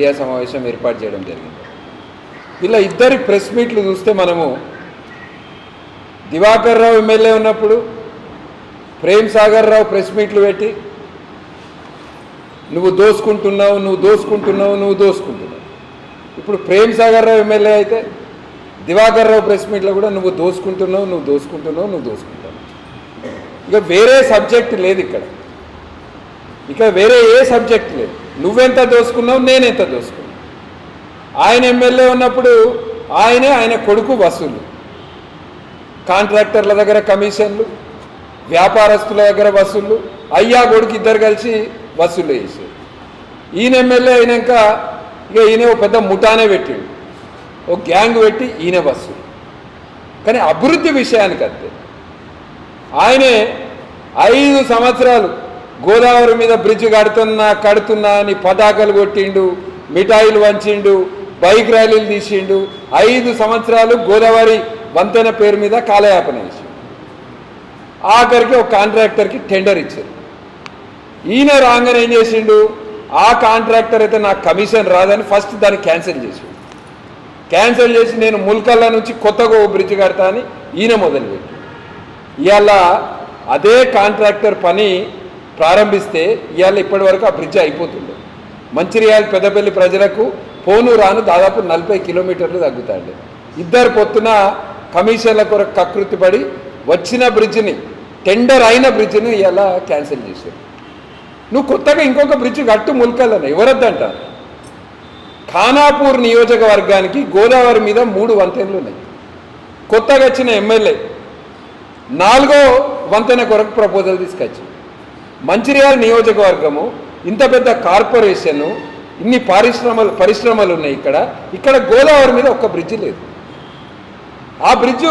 Media సమావేశం ఏర్పాటు చేయడం జరిగింది. ఇలా ఇద్దరి ప్రెస్ మీట్లు చూస్తే మనము దివాకర్ రావు ఎమ్మెల్యే ఉన్నప్పుడు ప్రేమ్ సాగర్ రావు ప్రెస్ మీట్లు పెట్టి నువ్వు దోసుకుంటున్నావు నువ్వు దోసుకుంటున్నావు నువ్వు దోసుకుంటున్నావు. ఇప్పుడు ప్రేమ్ సాగర్ రావు ఎమ్మెల్యే అయితే దివాకర్ రావు ప్రెస్ మీట్లో కూడా నువ్వు దోసుకుంటున్నావు నువ్వు దోసుకుంటున్నావు నువ్వు దోసుకుంటావు ఇక వేరే సబ్జెక్ట్ లేదు ఇక్కడ. ఇక వేరే ఏ సబ్జెక్ట్ లేదు. నువ్వెంత దోసుకున్నావు నేనెంత దోసుకున్నావు ఆయన ఎమ్మెల్యే ఉన్నప్పుడు ఆయనే ఆయన కొడుకు వసూలు. కాంట్రాక్టర్ల దగ్గర కమిషన్లు వ్యాపారస్తుల దగ్గర వసూళ్ళు అయ్యా కొడుకు ఇద్దరు కలిసి వసూలు చేశారు. ఈయన ఎమ్మెల్యే అయినాక ఇక ఈయన ఒక పెద్ద ముఠానే పెట్టాడు. ఒక గ్యాంగ్ పెట్టి ఈయన వసూలు. కానీ అభివృద్ధి విషయానికి అంతే ఆయనే ఐదు సంవత్సరాలు గోదావరి మీద బ్రిడ్జ్ కడుతున్నా కడుతున్నా అని పతాకలు కొట్టిండు మిఠాయిలు వంచిండు బైక్ ర్యాలీలు తీసిండు ఐదు సంవత్సరాలు గోదావరి వంతెన పేరు మీద కాలయాపన చేసిండు. ఆఖరికి ఒక కాంట్రాక్టర్కి టెండర్ ఇచ్చారు. ఈయన రాగానే ఏం చేసిండు? ఆ కాంట్రాక్టర్ అయితే నాకు కమిషన్ రాదని ఫస్ట్ దాన్ని క్యాన్సిల్ చేసిండు. క్యాన్సిల్ చేసి నేను ముల్కల్లా నుంచి కొత్తగా ఓ బ్రిడ్జ్ కడతా అని ఈయన మొదలుపెట్టి ఇవాళ అదే కాంట్రాక్టర్ పని ప్రారంభిస్తే ఇవాళ ఇప్పటి వరకు ఆ బ్రిడ్జ్ అయిపోతుండే. మంచిర్యాల పెద్దపల్లి ప్రజలకు పోను రాను దాదాపు నలభై కిలోమీటర్లు తగ్గుతాయండి ఇద్దరు పొత్తున కమిషన్ల కొరకు కకృతి పడి వచ్చిన బ్రిడ్జిని టెండర్ అయిన బ్రిడ్జిని ఇలా క్యాన్సిల్ చేశారు. నువ్వు కొత్తగా ఇంకొక బ్రిడ్జ్ కట్టు ముల్కల్లని ఎవరొద్దంటారు ఖానాపూర్ నియోజకవర్గానికి గోదావరి మీద మూడు వంతెనలు ఉన్నాయి. కొత్తగా వచ్చిన ఎమ్మెల్యే నాలుగో వంతెన కొరకు ప్రపోజల్ తీసుకొచ్చి మంచిర్యాల నియోజకవర్గము ఇంత పెద్ద కార్పొరేషను ఇన్ని పరిశ్రమలు పరిశ్రమలు ఉన్నాయి ఇక్కడ. ఇక్కడ గోదావరి మీద ఒక్క బ్రిడ్జ్ లేదు. ఆ బ్రిడ్జు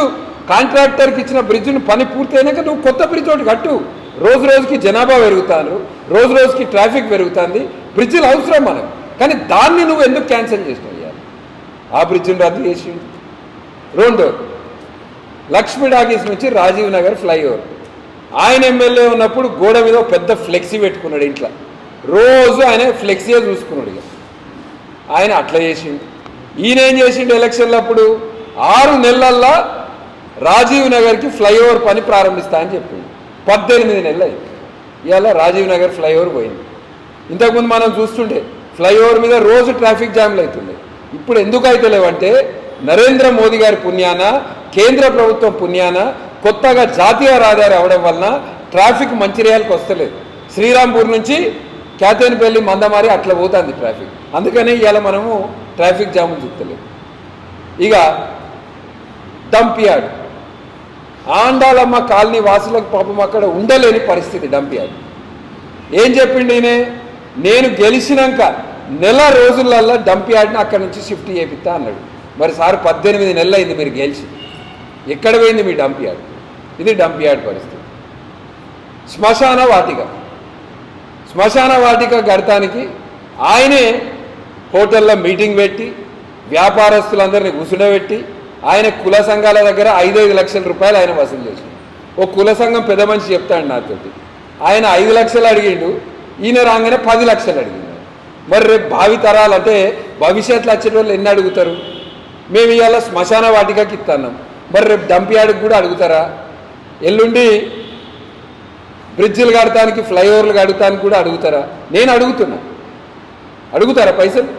కాంట్రాక్టర్కి ఇచ్చిన బ్రిడ్జ్ను పని పూర్తయినాక నువ్వు కొత్త బ్రిడ్జ్ ఒకటి కట్టు. రోజు రోజుకి జనాభా పెరుగుతాను రోజు రోజుకి ట్రాఫిక్ పెరుగుతుంది. బ్రిడ్జిలు అవసరం మనకు కానీ దాన్ని నువ్వు ఎందుకు క్యాన్సిల్ చేసినావు ఆ బ్రిడ్జ్ని రద్దు చేసి రెండు లక్ష్మీ డాగీస్ నుంచి రాజీవ్ నగర్ ఫ్లైఓవర్. ఆయన ఎమ్మెల్యే ఉన్నప్పుడు గోడ మీద పెద్ద ఫ్లెక్సీ పెట్టుకున్నాడు ఇంట్లో. రోజు ఆయన ఫ్లెక్సీయే చూసుకున్నాడు ఇక. ఆయన అట్లా చేసిండు. ఈయన ఏం చేసిండు ఎలక్షన్లప్పుడు ఆరు నెలల్లో రాజీవ్ నగర్కి ఫ్లైఓవర్ పని ప్రారంభిస్తా అని చెప్పింది పద్దెనిమిది నెలలు అయింది. ఇవాళ రాజీవ్ నగర్ ఫ్లైఓవర్ పోయింది. ఇంతకుముందు మనం చూస్తుండే ఫ్లైఓవర్ మీద రోజు ట్రాఫిక్ జామ్లు అవుతుండే. ఇప్పుడు ఎందుకు అయితే లేవంటే నరేంద్ర మోదీ గారి పుణ్యాన కేంద్ర ప్రభుత్వం పుణ్యాన కొత్తగా జాతీయ రహదారి అవడం వలన ట్రాఫిక్ మంచిర్యాలకు వస్తలేదు. శ్రీరాంపూర్ నుంచి క్యాతేనిపల్లి మందమారి అట్లా పోతుంది ట్రాఫిక్. అందుకనే ఇవాళ మనము ట్రాఫిక్ జామ్ చూస్తలేము ఇక డంప్ ఆండాలమ్మ కాలనీ వాసులకు పాపం అక్కడ ఉండలేని పరిస్థితి డంప్ ఏం చెప్పిండు ఈయనే? నేను గెలిచినాక నెల రోజులల్లో డంప్ అక్కడి అక్కడ నుంచి షిఫ్ట్ చేపిస్తా అన్నాడు. మరి సార్ పద్దెనిమిది నెలలు అయింది మీరు గెలిచి. ఎక్కడ పోయింది మీ డంప్ ఇది డంపియాడ్ పరిస్థితి. శ్మశాన వాటిక. శ్మశాన వాటిక గడతానికి ఆయనే హోటల్లో మీటింగ్ పెట్టి వ్యాపారస్తులందరినీ కూర్చుండబెట్టి ఆయన కుల సంఘాల దగ్గర ఐదైదు లక్షల రూపాయలు ఆయన వసూలు చేసిండు. ఓ కుల సంఘం పెద్ద మనిషి చెప్తాడు నాతోటి. ఆయన ఐదు లక్షలు అడిగిండు ఈయన రాగానే పది లక్షలు అడిగిండు. మరి రేపు భావి తరాలు అంటే భవిష్యత్తులో వచ్చే వాళ్ళు ఎన్ని అడుగుతారు? మేము ఇవాళ శ్మశాన వాటికకి ఇస్తున్నాం మరి రేపు డంపియాడికి కూడా అడుగుతారా? ఎల్లుండి బ్రిడ్జిలు కడటానికి ఫ్లైఓవర్లు కడటానికి కూడా అడుగుతారా? నేను అడుగుతున్నా. అడుగుతారా పైసలు?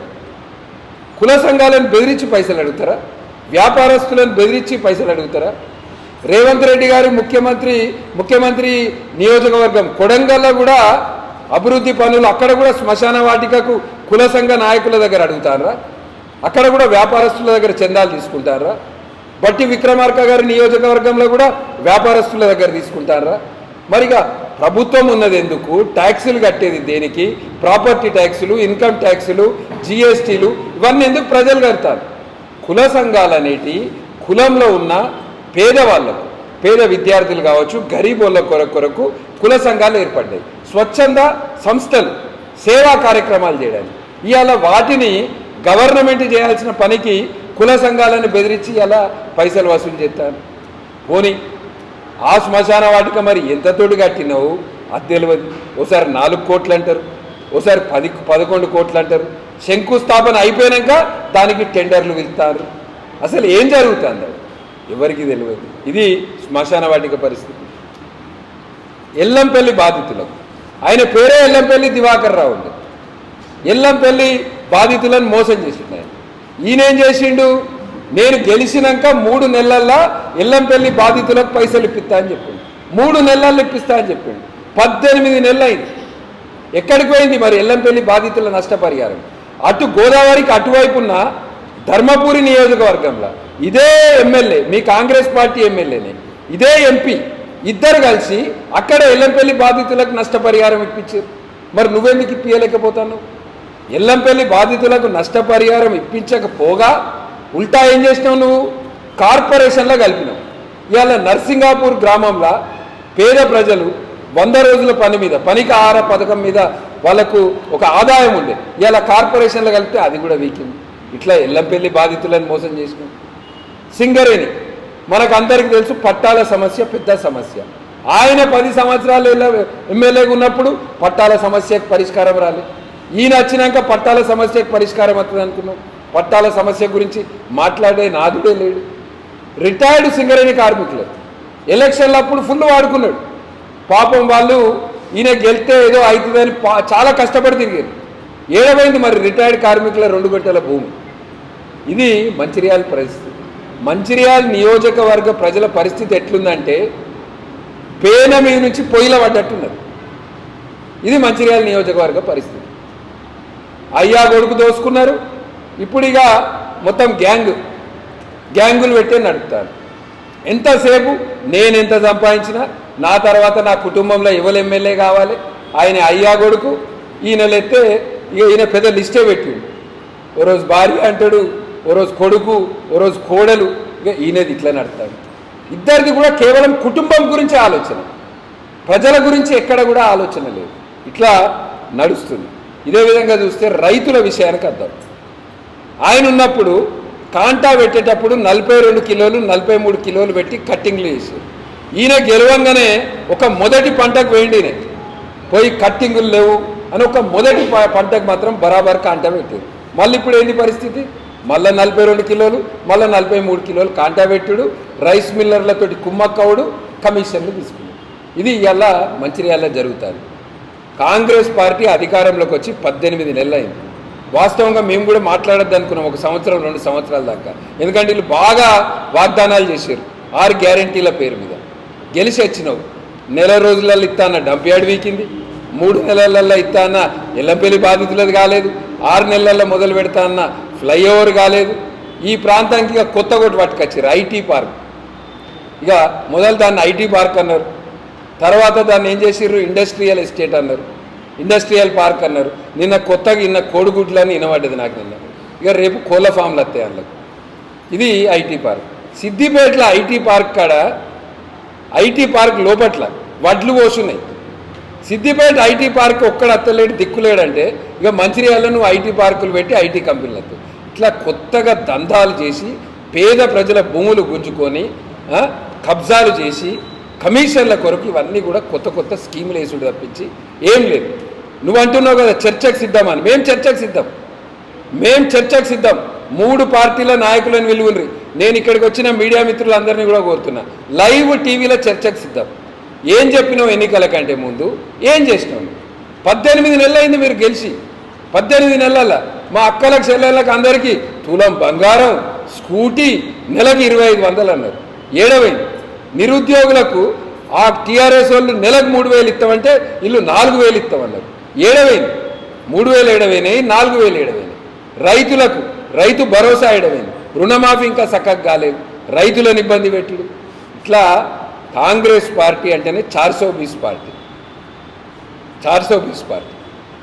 కుల సంఘాలను బెదిరించి పైసలు అడుగుతారా? వ్యాపారస్తులను బెదిరించి పైసలు అడుగుతారా? రేవంత్ రెడ్డి గారు ముఖ్యమంత్రి ముఖ్యమంత్రి నియోజకవర్గం కొడంగల్లో కూడా అభివృద్ధి పనులు అక్కడ కూడా శ్మశాన వాటికకు కుల సంఘ నాయకుల దగ్గర అడుగుతారా అక్కడ కూడా వ్యాపారస్తుల దగ్గర చందాలు తీసుకుంటారా బట్టి విక్రమార్క గారి నియోజకవర్గంలో కూడా వ్యాపారస్తుల దగ్గర తీసుకుంటారా? మరిగా ప్రభుత్వం ఉన్నది ఎందుకు? ట్యాక్సులు కట్టేది దేనికి? ప్రాపర్టీ ట్యాక్సులు ఇన్కమ్ ట్యాక్సులు జిఎస్టీలు ఇవన్నీ ఎందుకు ప్రజలు కడతారు? కుల సంఘాలు అనేటి కులంలో ఉన్న పేదవాళ్ళకు పేద విద్యార్థులు కావచ్చు గరీబోళ్ళ కొరకు కొరకు కుల సంఘాలు ఏర్పడ్డాయి. స్వచ్ఛంద సంస్థలు సేవా కార్యక్రమాలు చేయడానికి. ఇవాళ వాటిని గవర్నమెంట్ చేయాల్సిన పనికి కుల సంఘాలను బెదిరించి ఎలా పైసలు వసూలు చేస్తాను. పోనీ ఆ శ్మశాన వాటిక మరి ఎంత తోడు కట్టినావు? అది తెలియదు ఓసారి నాలుగు కోట్లు అంటారు. ఓసారి పది పదకొండు కోట్లు అంటారు. శంకుస్థాపన అయిపోయాక దానికి టెండర్లు వెళ్తారు అసలు ఏం జరుగుతుంది? ఎవరికి తెలియదు ఇది శ్మశాన వాటిక పరిస్థితి. ఎల్లంపల్లి బాధితులకు. ఆయన పేరే ఎల్లంపల్లి దివాకర్ రావు ఎల్లంపల్లి బాధితులను మోసం చేసిండు ఈయనేం చేసిండు? నేను గెలిచినాక మూడు నెలల్లో ఎల్లంపల్లి బాధితులకు పైసలు ఇప్పిస్తా అని చెప్పిండు. మూడు నెలల్లో ఇప్పిస్తా అని చెప్పిండు. పద్దెనిమిది నెలలైంది. అయింది ఎక్కడికి పోయింది మరి ఎల్లంపల్లి బాధితుల నష్టపరిహారం? అటు గోదావరికి అటువైపున్న ధర్మపురి నియోజకవర్గంలో ఇదే ఎమ్మెల్యే మీ కాంగ్రెస్ పార్టీ ఎమ్మెల్యేనే ఇదే ఎంపీ ఇద్దరు కలిసి అక్కడ ఎల్లంపల్లి బాధితులకు నష్టపరిహారం ఇప్పించారు. మరి నువ్వెందుకు ఇప్పించలేకపోతాను ఎల్లంపల్లి బాధితులకు నష్టపరిహారం ఇప్పించకపోగా ఉల్టా ఏం చేసినావు నువ్వు? కార్పొరేషన్లో కలిపినావు. ఇవాళ నర్సింగాపూర్ గ్రామంలో పేద ప్రజలు వంద రోజుల పని మీద పనికి ఆహార పథకం మీద వాళ్ళకు ఒక ఆదాయం ఉంది. ఇవాళ కార్పొరేషన్లో కలిపితే అది కూడా వీకింది. ఇట్లా ఎల్లంపల్లి బాధితులను మోసం చేసినాం. సింగరేణి మనకు అందరికీ తెలుసు పట్టాల సమస్య పెద్ద సమస్య. ఆయన పది సంవత్సరాలు ఎమ్మెల్యేగా ఉన్నప్పుడు పట్టాల సమస్యకు పరిష్కారం రాలేదు ఈయన వచ్చినాక పట్టాల సమస్యకు పరిష్కారం అవుతుంది అనుకున్నాం. పట్టాల సమస్య గురించి మాట్లాడే నాదుడే లేడు. రిటైర్డ్ సింగరేణి కార్మికులు. ఎలక్షన్లు అప్పుడు ఫుల్ వాడుకున్నాడు. పాపం వాళ్ళు ఈయన గెలితే ఏదో అవుతుందని పా- చాలా కష్టపడి తిరిగారు. ఏడవైంది మరి రిటైర్డ్ కార్మికుల రెండు గంటల భూమి. ఇది మంచిర్యాల పరిస్థితి. మంచిర్యాల నియోజకవర్గ ప్రజల పరిస్థితి ఎట్లుందంటే పేన మీద నుంచి పొయ్యిల పడ్డట్టున్నారు ఇది మంచిర్యాల నియోజకవర్గ పరిస్థితి. అయ్యా కొడుకు దోసుకున్నారు. ఇప్పుడు ఇక మొత్తం గ్యాంగ్ గ్యాంగులు పెట్టే నడుపుతారు. ఎంతసేపు? నేను ఎంత సంపాదించినా నా తర్వాత నా కుటుంబంలో ఎవరు ఎమ్మెల్యే కావాలి? ఆయన అయ్యా కొడుకు ఈయన ఇక ఈయన పెద్ద లిస్టే పెట్టిండు. ఓ రోజు భార్య అంటాడు ఓ రోజు కొడుకు ఓ రోజు కోడలు ఇక ఈయనది ఇట్లా నడతాడు ఇద్దరిది కూడా కేవలం కుటుంబం గురించి ఆలోచన. ప్రజల గురించి ఎక్కడ కూడా ఆలోచన లేదు. ఇట్లా నడుస్తుంది. ఇదే విధంగా చూస్తే రైతుల విషయానికి అర్థం. ఆయన ఉన్నప్పుడు కాంటా పెట్టేటప్పుడు నలభై రెండు కిలోలు నలభై మూడు కిలోలు పెట్టి కట్టింగ్లు వేసారు ఈయన గెలవంగానే ఒక మొదటి పంటకు వేయండినే పోయి కట్టింగులు లేవు అని ఒక మొదటి ప- పంటకు మాత్రం బరాబర్ కాంటా పెట్టారు. మళ్ళీ ఇప్పుడు ఏంది పరిస్థితి? మళ్ళీ నలభై రెండు కిలోలు మళ్ళీ నలభై మూడు కిలోలు కాంటా పెట్టుడు. రైస్ మిల్లర్లతోటి కుమ్మక్కవుడు కమిషన్లు తీసుకున్నాడు. ఇది ఇలా మంచిర్యాల జరుగుతుంది. కాంగ్రెస్ పార్టీ అధికారంలోకి వచ్చి పద్దెనిమిది నెలలైంది. వాస్తవంగా మేము కూడా మాట్లాడద్దు అనుకున్నాం ఒక సంవత్సరం రెండు సంవత్సరాల దాకా. ఎందుకంటే వీళ్ళు బాగా వాగ్దానాలు చేశారు ఆరు గ్యారంటీల పేరు మీద. గెలిచి వచ్చినావు. నెల రోజులలో ఇస్తాన్న అన్న వీకింది. మూడు నెలలలో ఇస్తాన్న ఎల్లంపల్లి బాధితులది కాలేదు. ఆరు నెలల్లో మొదలు పెడతా అన్న ఫ్లైఓవర్ కాలేదు. ఈ ప్రాంతానికి ఇక కొత్త కొట్టు పట్టుకొచ్చారు ఐటీ పార్క్. ఇక మొదలు దాన్ని ఐటీ పార్క్ అన్నారు. తర్వాత దాన్ని ఏం చేసిర్రు? ఇండస్ట్రియల్ ఎస్టేట్ అన్నారు. ఇండస్ట్రియల్ పార్క్ అన్నారు. నిన్న కొత్తగా ఇన్న కోడిగుడ్లు అని వినబడ్డది నాకు నిన్న. ఇక రేపు కోళ్ళ ఫామ్లు వస్తాయి అందులో. ఇది ఐటీ పార్క్ సిద్దిపేటలో ఐటీ పార్క్ కాడ ఐటీ పార్క్ లోపట్ల వడ్లు పోసున్నాయి. సిద్దిపేట ఐటీ పార్క్ ఒక్కడ అత్తలేడు దిక్కులేడంటే ఇక మంచిర్యాలలో నువ్వు ఐటీ పార్కులు పెట్టి ఐటీ కంపెనీలు వస్తాయి. ఇట్లా కొత్తగా దందాలు చేసి పేద ప్రజల భూములు గుంజుకొని కబ్జాలు చేసి కమిషన్ల కొరకు ఇవన్నీ కూడా కొత్త కొత్త స్కీములు వేసుడు తప్పించి ఏం లేదు. నువ్వు అంటున్నావు కదా చర్చకు సిద్ధమని మేము చర్చకు సిద్ధం. మేం చర్చకు సిద్ధం. మూడు పార్టీల నాయకులను విలువలు నేను ఇక్కడికి వచ్చిన మీడియా మిత్రులందరినీ కూడా కోరుతున్నా. లైవ్ టీవీలో చర్చకు సిద్ధం. ఏం చెప్పినావు ఎన్నికల కంటే ముందు? ఏం చేసినావు పద్దెనిమిది నెలలైంది మీరు గెలిచి. పద్దెనిమిది నెలల మా అక్కలకు చెల్లెళ్ళకి అందరికీ తులం బంగారం స్కూటీ నెలకి ఇరవై ఐదు వందలు అన్నారు. ఏడవైంది? నిరుద్యోగులకు ఆ టీఆర్ఎస్ వాళ్ళు నెలకు మూడు వేలు ఇస్తామంటే ఇల్లు నాలుగు వేలు ఇస్తామన్నారు. ఏడవైంది? మూడు వేలు ఏడవైనాయి నాలుగు వేలు ఏడవైనాయి. రైతులకు రైతు భరోసా ఏడవైంది. రుణమాఫీ ఇంకా చక్కగా కాలేదు. రైతులను ఇబ్బంది పెట్టుడు. ఇట్లా కాంగ్రెస్ పార్టీ అంటేనే చార్సో బీస్ పార్టీ. చార్సో బీస్ పార్టీ.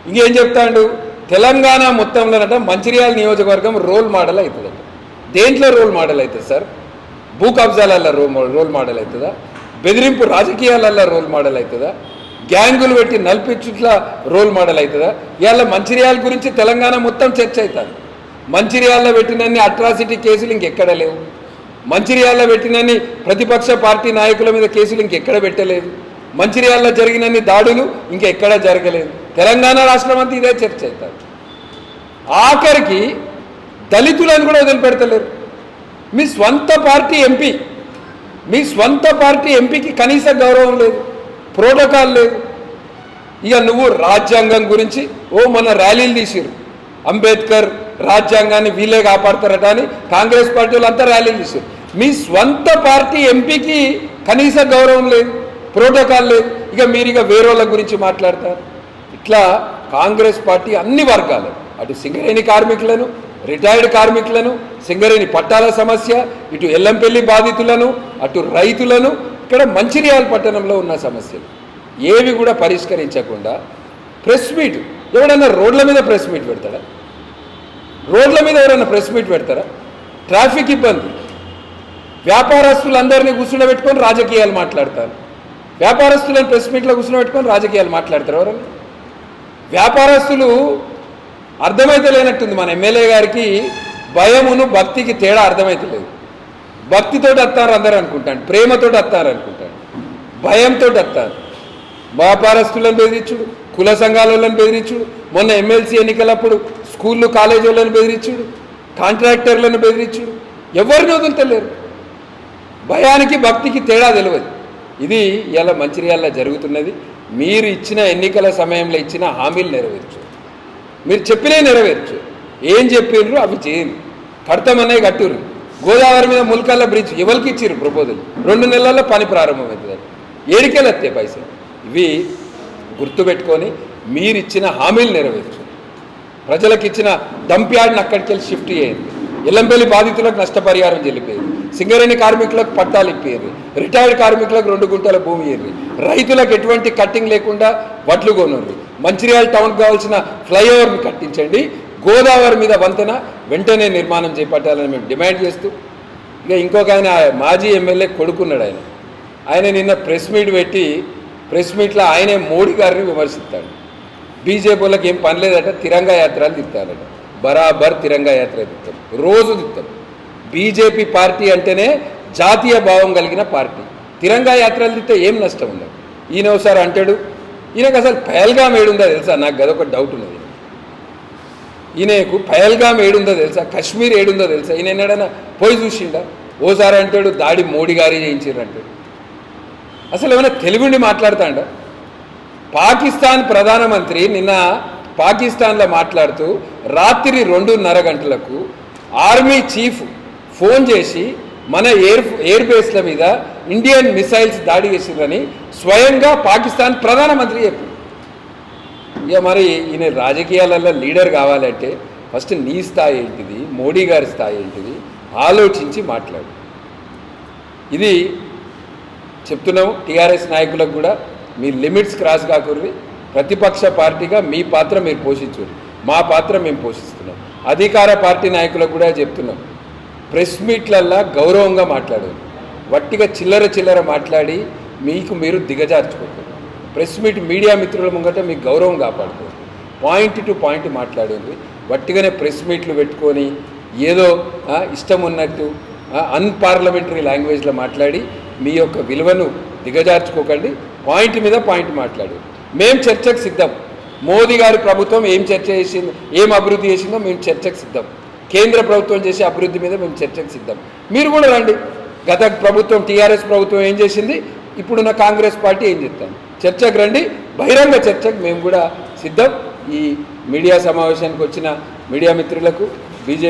ఇంకేం చెప్తాడు? తెలంగాణ మొత్తంలోనట మంచిర్యాల నియోజకవర్గం రోల్ మోడల్ అవుతుందట. దేంట్లో రోల్ మోడల్ అవుతుంది సార్? భూ కబ్జాలల్లో రోల్ రోల్ మోడల్ అవుతుందా బెదిరింపు రాజకీయాలల్లో రోల్ మోడల్ అవుతుందా గ్యాంగులు పెట్టి నల్పిచ్చుట్ల రోల్ మోడల్ అవుతుందా ఇవాళ మంచిర్యాల గురించి తెలంగాణ మొత్తం చర్చ అవుతుంది మంచిర్యాలలో పెట్టినన్ని అట్రాసిటీ కేసులు ఇంకెక్కడ లేవు? మంచిర్యాలలో పెట్టినన్ని ప్రతిపక్ష పార్టీ నాయకుల మీద కేసులు ఇంకెక్కడ పెట్టలేదు? మంచిర్యాలలో జరిగినన్ని దాడులు ఇంకెక్కడ జరగలేదు? తెలంగాణ రాష్ట్రం అంతా ఇదే చర్చ అవుతుంది ఆఖరికి దళితులను కూడా వదిలిపెడతలేరు. మీ స్వంత పార్టీ ఎంపీ మీ స్వంత పార్టీ ఎంపీకి కనీస గౌరవం లేదు ప్రోటోకాల్ లేదు. ఇక నువ్వు రాజ్యాంగం గురించి ఓ మన ర్యాలీలు తీసిరు అంబేద్కర్ రాజ్యాంగాన్ని వీలే కాపాడతారట అని కాంగ్రెస్ పార్టీ వాళ్ళంతా ర్యాలీలు తీసారు మీ స్వంత పార్టీ ఎంపీకి కనీస గౌరవం లేదు ప్రోటోకాల్ లేదు. ఇక మీరు ఇక వేరే వాళ్ళ గురించి మాట్లాడతారు. ఇట్లా కాంగ్రెస్ పార్టీ అన్ని వర్గాలు అటు సింగరేణి కార్మికులను రిటైర్డ్ కార్మికులను సింగరేణి పట్టాల సమస్య ఇటు ఎల్లంపల్లి బాధితులను అటు రైతులను ఇక్కడ మంచిర్యాల పట్టణంలో ఉన్న సమస్యలు. ఏవి కూడా పరిష్కరించకుండా ప్రెస్ మీట్ ఎవడన్నా రోడ్ల మీద ప్రెస్ మీట్ పెడతాడా? రోడ్ల మీద ఎవరైనా ప్రెస్ మీట్ పెడతారా ట్రాఫిక్ ఇబ్బంది వ్యాపారస్తులందరినీ కూర్చుండబెట్టుకొని రాజకీయాలు మాట్లాడతారు. వ్యాపారస్తులను ప్రెస్ మీట్లో కూర్చుండబెట్టుకొని రాజకీయాలు మాట్లాడతారు ఎవరన్నా? వ్యాపారస్తులు అర్థమైతే లేనట్టుంది మన ఎమ్మెల్యే గారికి భయమును భక్తికి తేడా అర్థమైతలేదు భక్తితోటి వస్తారు అందరూ అనుకుంటాను ప్రేమతోటి వస్తారు అనుకుంటాను భయంతో వస్తారు వ్యాపారస్తులను బెదిరించుడు కుల సంఘాలను బెదిరించుడు మొన్న ఎమ్మెల్సీ ఎన్నికలప్పుడు స్కూళ్ళు కాలేజీలను బెదిరించుడు కాంట్రాక్టర్లను బెదిరించుడు ఎవరిని వదులుతలేరు. భయానికి భక్తికి తేడా తెలియదు ఇది ఇలా మంచిర్యాల జరుగుతున్నది. మీరు ఇచ్చిన ఎన్నికల సమయంలో ఇచ్చిన హామీలు నెరవేర్చు. మీరు చెప్పినే నెరవేర్చు. ఏం చెప్పినారు అవి చేయండి. కడతామనే కట్టురు గోదావరి మీద ముల్కల్ల బ్రిడ్జ్ ఎవరికి ఇచ్చిర్రు ప్రపోజల్? రెండు నెలల్లో పని ప్రారంభమవుతుంది ఏడికెళ్ళత్తే పైసలు? ఇవి గుర్తుపెట్టుకొని మీరు ఇచ్చిన హామీలు నెరవేర్చు. ప్రజలకు ఇచ్చిన డంప్ అక్కడికి వెళ్ళి షిఫ్ట్ చేయండి. ఎల్లంపల్లి బాధితులకు నష్టపరిహారం చెల్లిపోయింది సింగరేణి కార్మికులకు పట్టాలు ఇప్పేయండి. రిటైర్డ్ కార్మికులకు రెండు గుంటల భూమి ఇయ్యండి రైతులకు ఎటువంటి కట్టింగ్ లేకుండా వడ్లు కొనుర్రు మంచిర్యాల టౌన్కి కావాల్సిన ఫ్లైఓవర్ని కట్టించండి. గోదావరి మీద వంతెన వెంటనే నిర్మాణం చేపట్టాలని మేము డిమాండ్ చేస్తూ ఇక ఇంకొక ఆయన మాజీ ఎమ్మెల్యే కొడుకున్నాడు ఆయన. ఆయన నిన్న ప్రెస్ మీట్ పెట్టి ప్రెస్ మీట్లో ఆయనే మోడీ గారిని విమర్శిస్తాడు. బీజేపీలకు ఏం పని లేదట తిరంగా యాత్రలు తిప్పారట బరాబర్ తిరంగా యాత్ర తిప్తాం రోజు తిప్తాం బీజేపీ పార్టీ అంటేనే జాతీయ భావం కలిగిన పార్టీ. తిరంగా యాత్రలు తిప్తే ఏం నష్టం ఉండదు. ఈయన ఒకసారి అంటాడు ఈయనకు అసలు పయల్గాం ఏడుందో తెలుసా? నాకు గదొక డౌట్ ఉన్నది. ఈయనకు పయల్గాం ఏడుందో తెలుసా? కశ్మీర్ ఏడుందో తెలుసా? ఈయన ఎన్నడైనా పోయి చూసిండా? ఓసారి అంటాడు దాడి మోడీ గారి చేయించారు అంటాడు. అసలు ఏమైనా తెలుగుండి మాట్లాడతాడా? పాకిస్తాన్ ప్రధానమంత్రి నిన్న పాకిస్తాన్లో మాట్లాడుతూ రాత్రి రెండున్నర గంటలకు ఆర్మీ చీఫ్ ఫోన్ చేసి మన ఎయిర్ ఎయిర్ బేస్ల మీద ఇండియన్ మిసైల్స్ దాడి చేసిందని స్వయంగా పాకిస్తాన్ ప్రధానమంత్రి చెప్పారు ఇక మరి ఈయన రాజకీయాలలో లీడర్ కావాలంటే ఫస్ట్ నీ స్థాయి ఏంటిది మోడీ గారి స్థాయి ఏంటిది ఆలోచించి మాట్లాడు. ఇది చెప్తున్నాం టీఆర్ఎస్ నాయకులకు కూడా మీ లిమిట్స్ క్రాస్ కాకూడదు ప్రతిపక్ష పార్టీగా మీ పాత్ర మీరు పోషించరు మా పాత్ర మేము పోషిస్తున్నాం. అధికార పార్టీ నాయకులకు కూడా చెప్తున్నాం ప్రెస్ మీట్లల్లా గౌరవంగా మాట్లాడారు వట్టిగా చిల్లర చిల్లర మాట్లాడి మీకు మీరు దిగజార్చుకోకూడదు ప్రెస్ మీట్ మీడియా మిత్రుల ముంగట మీకు గౌరవం కాపాడుకోండి పాయింట్ టు పాయింట్ మాట్లాడండి వట్టిగానే ప్రెస్ మీట్లు పెట్టుకొని ఏదో ఇష్టం ఉన్నట్టు అన్పార్లమెంటరీ లాంగ్వేజ్లో మాట్లాడి మీ యొక్క విలువను దిగజార్చుకోకండి. పాయింట్ మీద పాయింట్ మాట్లాడు. మేము చర్చకు సిద్ధం. మోదీ గారి ప్రభుత్వం ఏం చర్చ చేసిందో ఏం అభివృద్ధి చేసిందో మేము చర్చకు సిద్ధం. కేంద్ర ప్రభుత్వం చేసే అభివృద్ధి మీద మేము చర్చకు సిద్ధం మీరు కూడా రండి. గత ప్రభుత్వం టీఆర్ఎస్ ప్రభుత్వం ఏం చేసింది? ఇప్పుడున్న కాంగ్రెస్ పార్టీ ఏం చెప్తాను చర్చకు రండి. బహిరంగ చర్చకు మేము కూడా సిద్ధం. ఈ మీడియా సమావేశానికి వచ్చిన మీడియా మిత్రులకు బీజేపీ